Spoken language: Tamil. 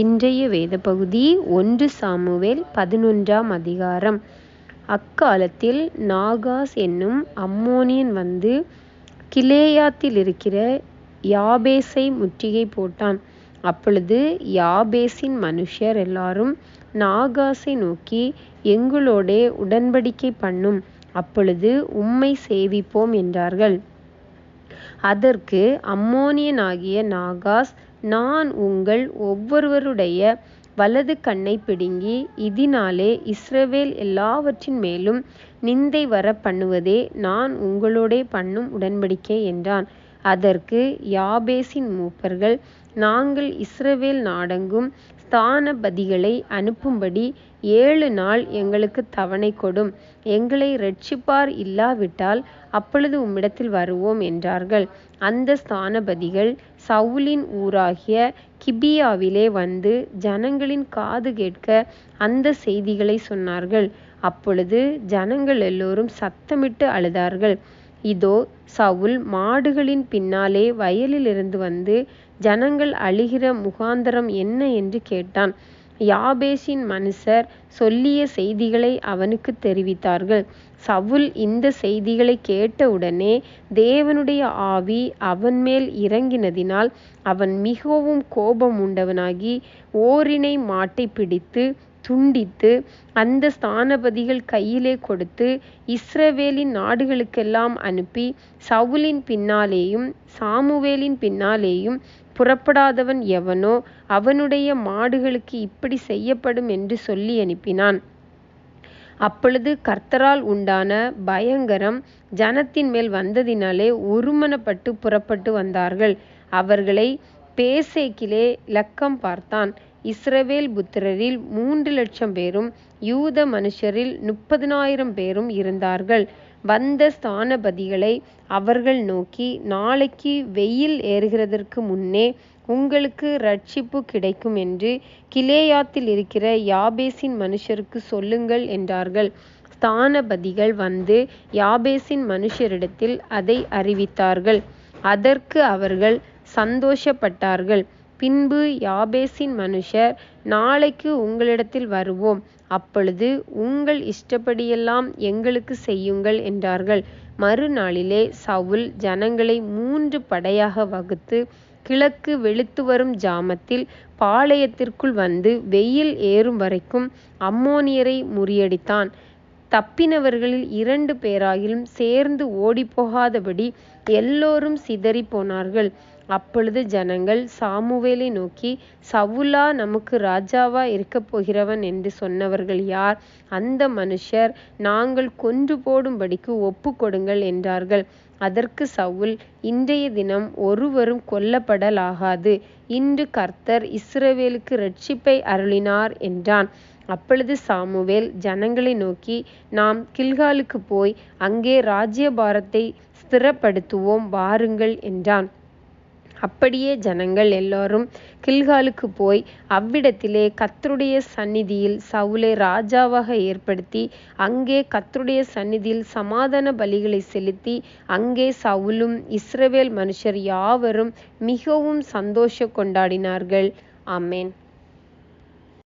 இன்றைய வேத பகுதி ஒன்று சாமுவேல் பதினொன்றாம் அதிகாரம். அக்காலத்தில் நாகாஸ் என்னும் அம்மோனியன் வந்து கிலேயாத்தில் இருக்கிற யாபேஸை முற்றுகை போட்டான். அப்பொழுது யாபேஸின் மனுஷர் எல்லாரும் நாகாஸை நோக்கி எங்களோடே உடன்படிக்கை பண்ணும் அப்பொழுது உம்மை சேவிப்போம் என்றார்கள். அதற்கு அம்மோனியனாகிய நாகாஸ் நான் உங்கள் ஒவ்வொருவருடைய வலது கண்ணை பிடுங்கி இதனாலே இஸ்ரவேல் எல்லாவற்றின் மேலும் நிந்தை வர பண்ணுவதே நான் உங்களோடே பண்ணும் உடன்படிக்கை என்றான். அதற்கு யாபேசின் மூப்பர்கள் நாங்கள் இஸ்ரவேல் நாடெங்கும் ஸ்தானபதிகளை அனுப்பும்படி ஏழு நாள் எங்களுக்கு தவணை கொடும். எங்களை இரட்சிப்பார் இல்லாவிட்டால் அப்பொழுது உம்மிடத்தில் வருவோம் என்றார்கள். அந்த ஸ்தானபதிகள் சவுலின் ஊராகிய கிபியாவிலே வந்து ஜனங்களின் காது கேட்க அந்த செய்திகளை சொன்னார்கள். அப்பொழுது ஜனங்கள் எல்லோரும் சத்தமிட்டு அழுதார்கள். இதோ சவுல் மாடுகளின் பின்னாலே வயலிலிருந்து வந்து ஜனங்கள் அழுகிற முகாந்தரம் என்ன என்று கேட்டான். யாபேசின் மனுஷர் சொல்லிய செய்திகளை அவனுக்கு தெரிவித்தார்கள். சவுல் இந்த செய்திகளை கேட்டவுடனே தேவனுடைய ஆவி அவன் மேல் இறங்கினதினால் அவன் மிகவும் கோபம் உண்டவனாகி ஓரினை மாட்டை பிடித்து துண்டித்து அந்த ஸ்தானபதிகள் கையிலே கொடுத்து இஸ்ரவேலின் நாடுகளுக்கெல்லாம் அனுப்பி சவுலின் பின்னாலேயும் சாமுவேலின் பின்னாலேயும் புறப்படாதவன் எவனோ அவனுடைய மாடுகளுக்கு இப்படி செய்யப்படும் என்று சொல்லி அனுப்பினான். அப்பொழுது கர்த்தரால் உண்டான பயங்கரம் ஜனத்தின் மேல் வந்ததினாலே ஒருமனப்பட்டு புறப்பட்டு வந்தார்கள். அவர்களை பேசேக்கிலே லக்கம் பார்த்தான். இஸ்ரவேல் புத்திரரில் மூன்று லட்சம் பேரும் யூத மனுஷரில் முப்பதினாயிரம் பேரும் இருந்தார்கள். வந்த ஸ்தானபதிகளை அவர்கள் நோக்கி நாளைக்கு வெயில் ஏறுகிறதற்கு முன்னே உங்களுக்கு ரட்சிப்பு கிடைக்கும் என்று கிலேயாத்தில் இருக்கிற யாபேசின் மனுஷருக்கு சொல்லுங்கள் என்றார்கள். ஸ்தானபதிகள் வந்து யாபேசின் மனுஷரிடத்தில் அதை அறிவித்தார்கள். அதற்கு அவர்கள் சந்தோஷப்பட்டார்கள். பின்பு யாபேசின் மனுஷர் நாளைக்கு உங்களிடத்தில் வருவோம். அப்பொழுது உங்கள் இஷ்டப்படியெல்லாம் எங்களுக்கு செய்யுங்கள் என்றார்கள். மறுநாளிலே சவுல் ஜனங்களை மூன்று படையாக வகுத்து கிழக்கு வெளுத்து வரும் ஜாமத்தில் பாளையத்திற்குள் வந்து வெயில் ஏறும் வரைக்கும் அம்மோனியரை முறியடித்தான். தப்பினவர்களில் இரண்டு பேராகிலும் சேர்ந்து ஓடிப்போகாதபடி எல்லோரும் சிதறி போனார்கள். அப்பொழுது ஜனங்கள் சாமுவேலை நோக்கி சவுலா நமக்கு ராஜாவா இருக்கப் போகிறவன் என்று சொன்னவர்கள் யார்? அந்த மனுஷர் நாங்கள் கொன்று போடும்படிக்கு ஒப்பு கொடுங்கள் என்றார்கள். அதற்கு சவுல் இன்றைய தினம் ஒருவரும் கொல்லப்படலாகாது. இன்று கர்த்தர் இஸ்ரவேலுக்கு ரட்சிப்பை அருளினார் என்றான். அப்பொழுது சாமுவேல் ஜனங்களை நோக்கி நாம் கில்காலுக்கு போய் அங்கே ராஜ்யபாரத்தை ஸ்திரப்படுத்துவோம் வாருங்கள் என்றான். அப்படியே ஜனங்கள் எல்லாரும் கில்காலுக்கு போய் அவ்விடத்திலே கத்தருடைய சந்நிதியில் சவுலை ராஜாவாக ஏற்படுத்தி அங்கே கத்தருடைய சந்நிதியில் சமாதான பலிகளை செலுத்தி அங்கே சவுலும் இஸ்ரவேல் மனுஷர் யாவரும் மிகவும் சந்தோஷ கொண்டாடினார்கள். ஆமேன்.